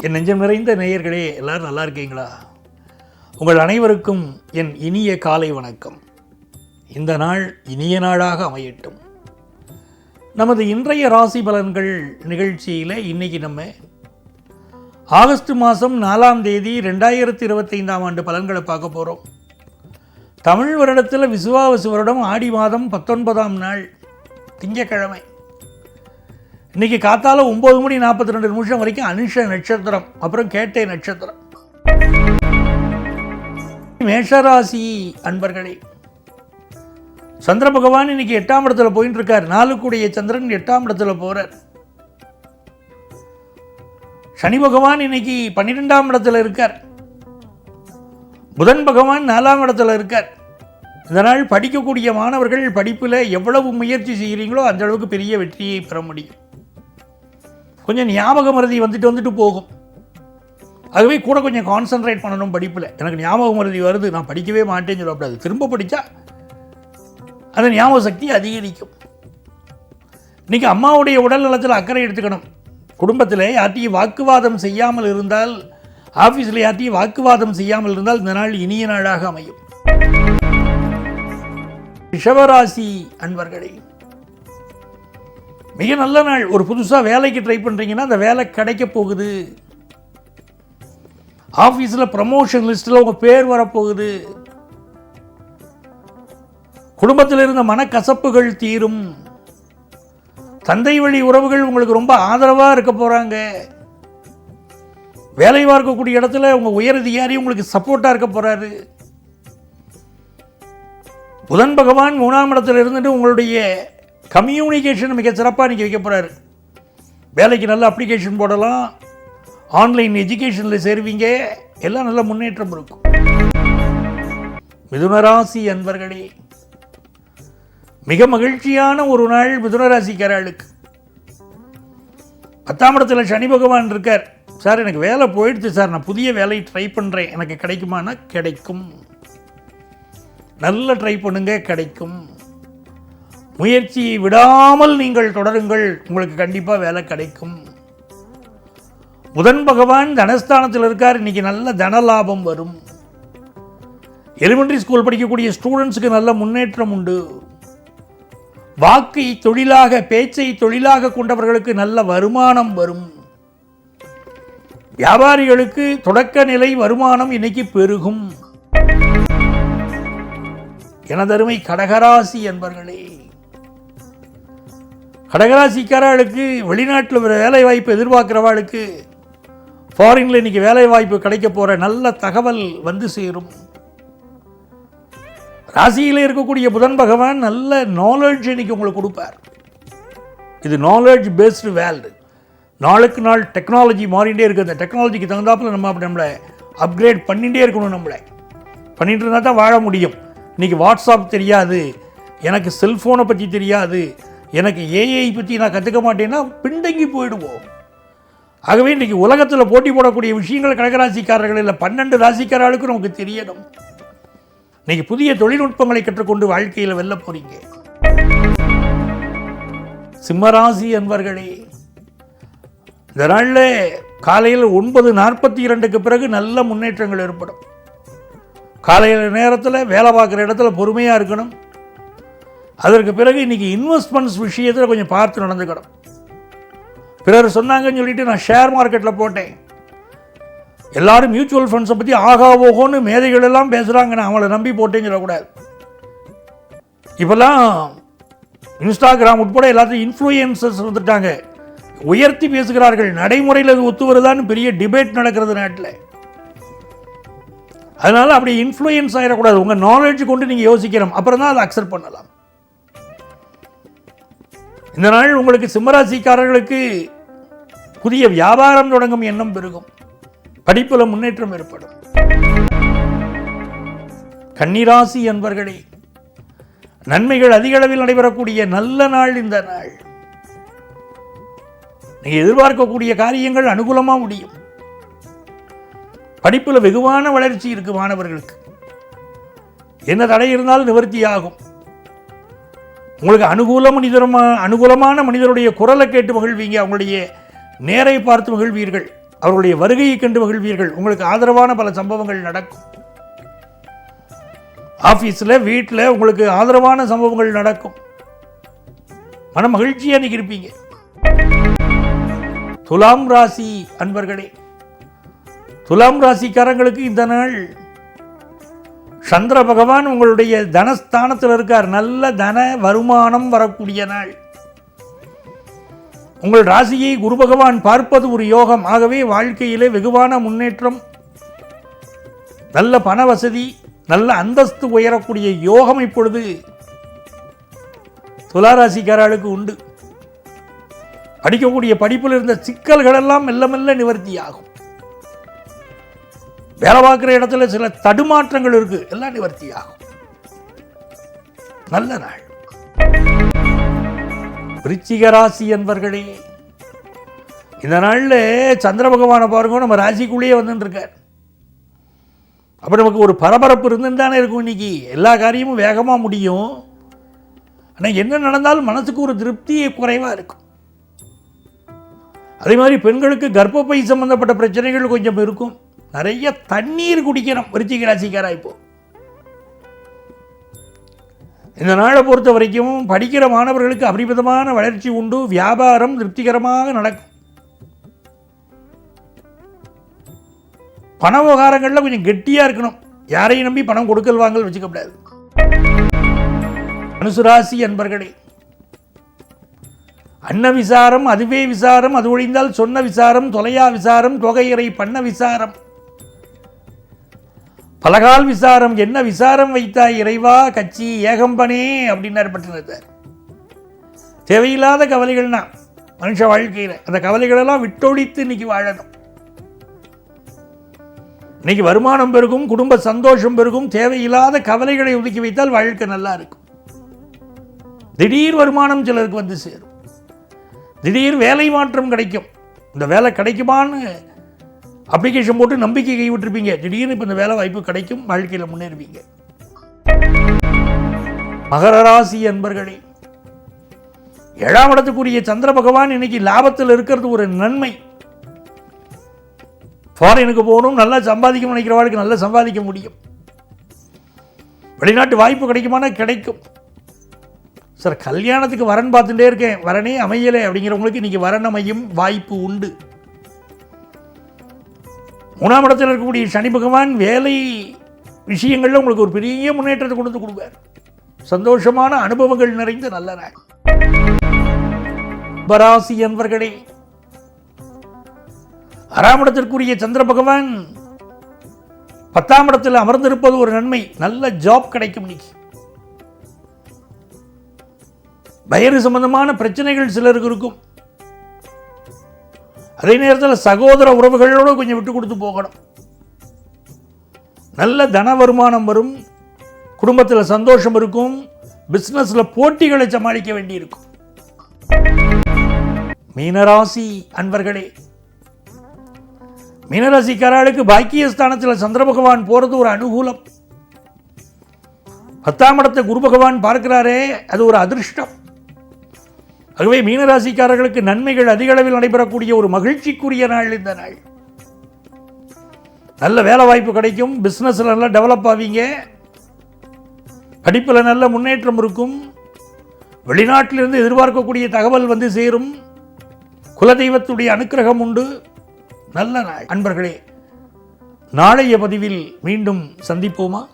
என் நெஞ்சம் நிறைந்த நேயர்களே எல்லாரும் நல்லா இருக்கீங்களா? உங்கள் அனைவருக்கும் என் இனிய காலை வணக்கம். இந்த நாள் இனிய நாளாக அமையட்டும். நமது இன்றைய ராசி பலன்கள் நிகழ்ச்சியில் இன்னைக்கு நம்ம ஆகஸ்ட் மாதம் நாலாம் தேதி ரெண்டாயிரத்தி இருபத்தைந்தாம் ஆண்டு பலன்களை பார்க்க போகிறோம் தமிழ் வருடத்தில் விசுவாவசு வருடம் ஆடி மாதம் பத்தொன்பதாம் நாள். திங்கக்கிழமை. இன்னைக்கு காத்தால ஒம்பது மணி நாற்பத்தி ரெண்டு நிமிஷம் வரைக்கும் அனுஷ நட்சத்திரம் அப்புறம் கேட்டை நட்சத்திரம். மேஷராசி அன்பர்களே சந்திர பகவான் இன்னைக்கு எட்டாம் இடத்துல போயிட்டு இருக்கார். நாலுக்குடைய சந்திரன் எட்டாம் இடத்துல போறார். சனி பகவான் இன்னைக்கு பன்னிரெண்டாம் இடத்துல இருக்கார். புதன் பகவான் நாலாம் இடத்துல இருக்கார். இதனால் படிக்கக்கூடிய மாணவர்கள் படிப்பில் எவ்வளவு முயற்சி செய்கிறீங்களோ அந்த அளவுக்கு பெரிய வெற்றியை பெற முடியும். கொஞ்சம் ஞாபக மருதி வந்துட்டு வந்துட்டு போகும். ஆகவே கூட கொஞ்சம் கான்சென்ட்ரேட் பண்ணணும் படிப்பில். எனக்கு ஞாபக மருதி வருது நான் படிக்கவே மாட்டேன்னு சொல்லக்கூடாது திரும்ப படித்தா அந்த ஞாபக சக்தி அதிகரிக்கும். இன்றைக்கி அம்மாவுடைய உடல் நலத்தில் அக்கறை எடுத்துக்கணும். குடும்பத்தில் யார்ட்டையும் வாக்குவாதம் செய்யாமல் இருந்தால் ஆஃபீஸில் யார்ட்டையும் வாக்குவாதம் செய்யாமல் இருந்தால் இந்த நாள் இனிய நாளாக அமையும். ரிஷபராசி அன்பர்களே மிக நல்ல நாள். ஒரு புதுசாக வேலைக்கு ட்ரை பண்ணுறீங்கன்னா அந்த வேலை கிடைக்க போகுது. ஆஃபீஸில் ப்ரமோஷன் லிஸ்ட்டில் உங்கள் பேர் வரப்போகுது. குடும்பத்தில் இருந்த மனக்கசப்புகள் தீரும். தந்தை வழி உறவுகள் உங்களுக்கு ரொம்ப ஆதரவாக இருக்க போகிறாங்க வேலை பார்க்கக்கூடிய இடத்துல உங்கள் உயர் அதிகாரி உங்களுக்கு சப்போர்ட்டாக இருக்க போகிறாரு புதன் பகவான் மூணாம் இடத்துல இருந்துட்டு உங்களுடைய கம்யூனிகேஷன் மிக சிறப்பாக இன்றைக்கி வைக்க போகிறாரு வேலைக்கு நல்ல அப்ளிகேஷன் போடலாம். ஆன்லைன் எஜுகேஷனில் சேருவீங்க. எல்லாம் நல்ல முன்னேற்றம் இருக்கும். மிதுனராசி அன்பர்களே மிக மகிழ்ச்சியான ஒரு நாள் மிதுனராசிக்காரர்களுக்கு. பத்தாம் இடத்துல சனி பகவான் இருக்கார். சார் எனக்கு வேலை போயிடுச்சு சார். நான் புதிய வேலையை ட்ரை பண்ணுறேன் எனக்கு கிடைக்குமானா? கிடைக்கும். நல்ல ட்ரை பண்ணுங்க கிடைக்கும். முயற்சியை விடாமல் நீங்கள் தொடருங்கள் உங்களுக்கு கண்டிப்பாக வேலை கிடைக்கும். புதன் பகவான் தனஸ்தானத்தில் இருக்கார் இன்னைக்கு நல்ல தன லாபம் வரும். எலிமெண்ட்ரி ஸ்கூல் படிக்கக்கூடிய ஸ்டூடெண்ட்ஸுக்கு நல்ல முன்னேற்றம் உண்டு. வாக்கை தொழிலாக பேச்சை தொழிலாக கொண்டவர்களுக்கு நல்ல வருமானம் வரும். வியாபாரிகளுக்கு தொடக்க நிலை வருமானம் இன்னைக்கு பெருகும். எனதருமை கடகராசி என்பர்களே. கடகராசிக்காரர்களுக்கு வெளிநாட்டில் வேலை வாய்ப்பு எதிர்பார்க்குறவாளுக்கு ஃபாரினில் இன்றைக்கி வேலை வாய்ப்பு கிடைக்க போகிற நல்ல தகவல் வந்து சேரும். ராசியில் இருக்கக்கூடிய புதன் பகவான் நல்ல நாலேஜ் இன்னைக்கு உங்களுக்கு கொடுப்பார். இது நாலேஜ் பேஸ்டு வேல்டு நாளுக்கு நாள் டெக்னாலஜி மாறிகிட்டே இருக்குது அந்த டெக்னாலஜிக்கு தகுந்தாப்பில் நம்ம அப்படி நம்மளை அப்கிரேட் பண்ணிகிட்டே இருக்கணும் நம்மளை. பண்ணிகிட்டு இருந்தால் தான் வாழ முடியும். இன்றைக்கி வாட்ஸ்அப் தெரியாது. எனக்கு செல்ஃபோனை பற்றி தெரியாது. எனக்கு ஏஐ பற்றி நான் கற்றுக்க மாட்டேன்னா பின்தங்கி போயிடுவோம். ஆகவே இன்றைக்கி உலகத்தில் போட்டி போடக்கூடிய விஷயங்கள் கடகராசிக்காரர்கள் இல்லை பன்னெண்டு ராசிக்காரர்களுக்கும் நமக்கு தெரியணும். இன்றைக்கி புதிய தொழில்நுட்பங்களை கற்றுக்கொண்டு வாழ்க்கையில் வெல்ல போகிறீங்க சிம்மராசி என்பர்களே இந்த நாளில் காலையில் ஒன்பது நாற்பத்தி இரண்டுக்கு பிறகு நல்ல முன்னேற்றங்கள் ஏற்படும். காலையில் நேரத்தில் வேலை பார்க்குற இடத்துல பொறுமையாக இருக்கணும். அதற்கு பிறகு இன்றைக்கி இன்வெஸ்ட்மெண்ட்ஸ் விஷயத்தில் கொஞ்சம் பார்த்து நடந்துக்கணும். பிறர் சொன்னாங்கன்னு சொல்லிட்டு நான் ஷேர் மார்க்கெட்டில் போட்டேன். எல்லாரும் மியூச்சுவல் ஃபண்ட்ஸை பற்றி ஆகா ஓகோன்னு மேதைகள் எல்லாம் பேசுகிறாங்க நான் அவளை நம்பி போட்டேன்னு சொல்லக்கூடாது. இப்போல்லாம் இன்ஸ்டாகிராம் உட்பட எல்லாத்தையும் இன்ஃப்ளூயன்சஸ் வந்துட்டாங்க. உயர்த்தி பேசுகிறார்கள் நடைமுறையில் அது ஒத்து வருதான்னு பெரிய டிபேட் நடக்கிறது நாட்டில். அதனால் அப்படி இன்ஃப்ளூயன்ஸ் ஆகிடக்கூடாது உங்கள் நாலேஜ் கொண்டு நீங்கள் யோசிக்கணும். அப்புறம் தான் அதை அக்செப்ட் பண்ணலாம். இந்த நாள் உங்களுக்கு சிம்மராசிக்காரர்களுக்கு புதிய வியாபாரம் தொடங்கும் எண்ணம் பெருகும். படிப்பில் முன்னேற்றம் ஏற்படும். கன்னிராசி என்பர்களே நன்மைகள் அதிக அளவில் நடைபெறக்கூடிய நல்ல நாள் இந்த நாள். நீங்கள் எதிர்பார்க்கக்கூடிய காரியங்கள் அனுகூலமாக முடியும். படிப்பில் வெகுவான வளர்ச்சி இருக்கு மாணவர்களுக்கு. என்ன தடை இருந்தாலும் நிவர்த்தியாகும். உங்களுக்கு அனுகூல மனிதரமா அனுகூலமான மனிதருடைய குரலை கேட்டு மகிழ்வீங்க. அவங்களுடைய நேரை பார்த்து மகிழ்வீர்கள். அவருடைய வருகையை கண்டு மகிழ்வீர்கள். உங்களுக்கு ஆதரவான பல சம்பவங்கள் நடக்கும். ஆஃபீஸில் வீட்டில் உங்களுக்கு ஆதரவான சம்பவங்கள் நடக்கும். மன மகிழ்ச்சியாக நீங்கள் இருப்பீங்க. துலாம் ராசி அன்பர்களே துலாம் ராசிக்காரங்களுக்கு இந்த நாள் சந்திர பகவான் உங்களுடைய தனஸ்தானத்தில் இருக்கார். நல்ல தன வருமானம் வரக்கூடிய நாள். உங்கள் ராசியை குரு பகவான் பார்ப்பது ஒரு யோகம். ஆகவே வாழ்க்கையிலே வெகுவான முன்னேற்றம் நல்ல பண வசதி நல்ல அந்தஸ்து உயரக்கூடிய யோகம் இப்பொழுது துளாராசிக்காரர்களுக்கு உண்டு. படிக்கக்கூடிய படிப்பில் இருந்த சிக்கல்களெல்லாம் மெல்ல மெல்ல நிவர்த்தியாகும். வேலை பார்க்குற இடத்துல சில தடுமாற்றங்கள் இருக்கு. எல்லாம் நிவர்த்தியாகும். நல்ல நாள். விருச்சிக ராசி என்பர்களே இந்த நாளில் சந்திர பகவானை பாருங்க நம்ம ராசிக்குள்ளேயே வந்துட்டு இருக்கார் அப்போ நமக்கு ஒரு பரபரப்பு இருந்துன்னு தானே இருக்கும் இன்னைக்கு. எல்லா காரியமும் வேகமாக முடியும். ஆனால் என்ன நடந்தாலும் மனசுக்கு ஒரு திருப்தி குறைவாக இருக்கும். அதே மாதிரி பெண்களுக்கு கர்ப்பப்பை சம்மந்தப்பட்ட பிரச்சனைகள் கொஞ்சம் இருக்கும். நிறைய தண்ணீர் குடிக்கணும் விருச்சிக ராசிக்காரா இப்போ. இந்த நாளை பொறுத்த வரைக்கும் படிக்கிற மாணவர்களுக்கு அபரிமிதமான வளர்ச்சி உண்டு வியாபாரம் திருப்திகரமாக நடக்கும். பண விவகாரங்களில் கொஞ்சம் கெட்டியாக இருக்கணும். யாரையும் நம்பி பணம் கொடுக்கல் வாங்கல் வச்சுக்கப்படாது. அனுசுராசி அன்பர்களே அன்ன விசாரம் அதுவே விசாரம் அது ஒழிந்தால் சொன்ன விசாரம் தொலையா விசாரம் தொகையறை பண்ண விசாரம். பலகால் விசாரம் என்ன விசாரம் வைத்தாய் இறைவா கட்சி ஏகம்பனே அப்படின்னாரு பட்டினத்தார் தேவையில்லாத கவலைகள்னா மனுஷ வாழ்க்கையில் அந்த கவலைகளெல்லாம் விட்டொழித்து இன்னைக்கு வாழணும். இன்னைக்கு வருமானம் பெருகும் குடும்ப சந்தோஷம் பெருகும் தேவையில்லாத கவலைகளை ஒதுக்கி வைத்தால் வாழ்க்கை நல்லா இருக்கும். திடீர் வருமானம் சிலருக்கு வந்து சேரும். திடீர் வேலை மாற்றம் கிடைக்கும். இந்த வேலை கிடைக்குமான்னு அப்ளிகேஷன் போட்டு நம்பிக்கை கைவிட்டிருப்பீங்க. திடீர்னு இப்போ இந்த வேலை வாய்ப்பு கிடைக்கும் வாழ்க்கையில் முன்னேறுவீங்க. மகர ராசி அன்பர்களே ஏழாம் இடத்துக்குரிய சந்திர பகவான் இன்னைக்கு லாபத்தில் இருக்கிறது ஒரு நன்மை. ஃபாரினுக்கு போகணும் நல்லா சம்பாதிக்க நினைக்கிறவாளுக்கு நல்லா சம்பாதிக்க முடியும். வெளிநாட்டு வாய்ப்பு கிடைக்குமானா கிடைக்கும். சார் கல்யாணத்துக்கு வரன் பார்த்துட்டே இருக்கேன். வரனே அமையலை அப்படிங்கிறவங்களுக்கு இன்னைக்கு வரன் அமையும் வாய்ப்பு உண்டு. மூணாம் இடத்தில் இருக்கக்கூடிய சனி பகவான் வேலை விஷயங்களில் உங்களுக்கு ஒரு பெரிய முன்னேற்றத்தை கொடுத்து கொடுப்பார். சந்தோஷமான அனுபவங்கள் நிறைந்த நல்ல நாள். பராசி என்பர்களே ஆறாம் இடத்திற்குரிய சந்திர பகவான் பத்தாம் இடத்தில் அமர்ந்திருப்பது ஒரு நன்மை. நல்ல ஜாப் கிடைக்கும் இன்னைக்கு. வயிறு சம்பந்தமான பிரச்சனைகள் சிலருக்கு இருக்கும். அதே நேரத்தில் சகோதர உறவுகளோடு கொஞ்சம் விட்டு கொடுத்து போகணும். நல்ல தன வருமானம் வரும் குடும்பத்தில் சந்தோஷம் இருக்கும் பிஸ்னஸில் போட்டிகளை சமாளிக்க வேண்டியிருக்கும். மீனராசி அன்பர்களே மீனராசிக்காரர்களுக்கு பாக்கியஸ்தானத்தில் சந்திர பகவான் போகிறது ஒரு அனுகூலம். பத்தாம் இடத்தை குரு பகவான் பார்க்கிறாரே அது ஒரு அதிர்ஷ்டம். ஆகவே மீனராசிக்காரர்களுக்கு நன்மைகள் அதிக அளவில் நடைபெறக்கூடிய ஒரு மகிழ்ச்சிக்குரிய நாள் இந்த நாள். நல்ல வேலை வாய்ப்பு கிடைக்கும் பிஸ்னஸில் நல்லா டெவலப் ஆவீங்க. படிப்பில் நல்ல முன்னேற்றம் இருக்கும். வெளிநாட்டிலிருந்து எதிர்பார்க்கக்கூடிய தகவல் வந்து சேரும். குலதெய்வத்துடைய அனுக்கிரகம் உண்டு. நல்ல நாள். அன்பர்களே நாளைய பதிவில் மீண்டும் சந்திப்போமா?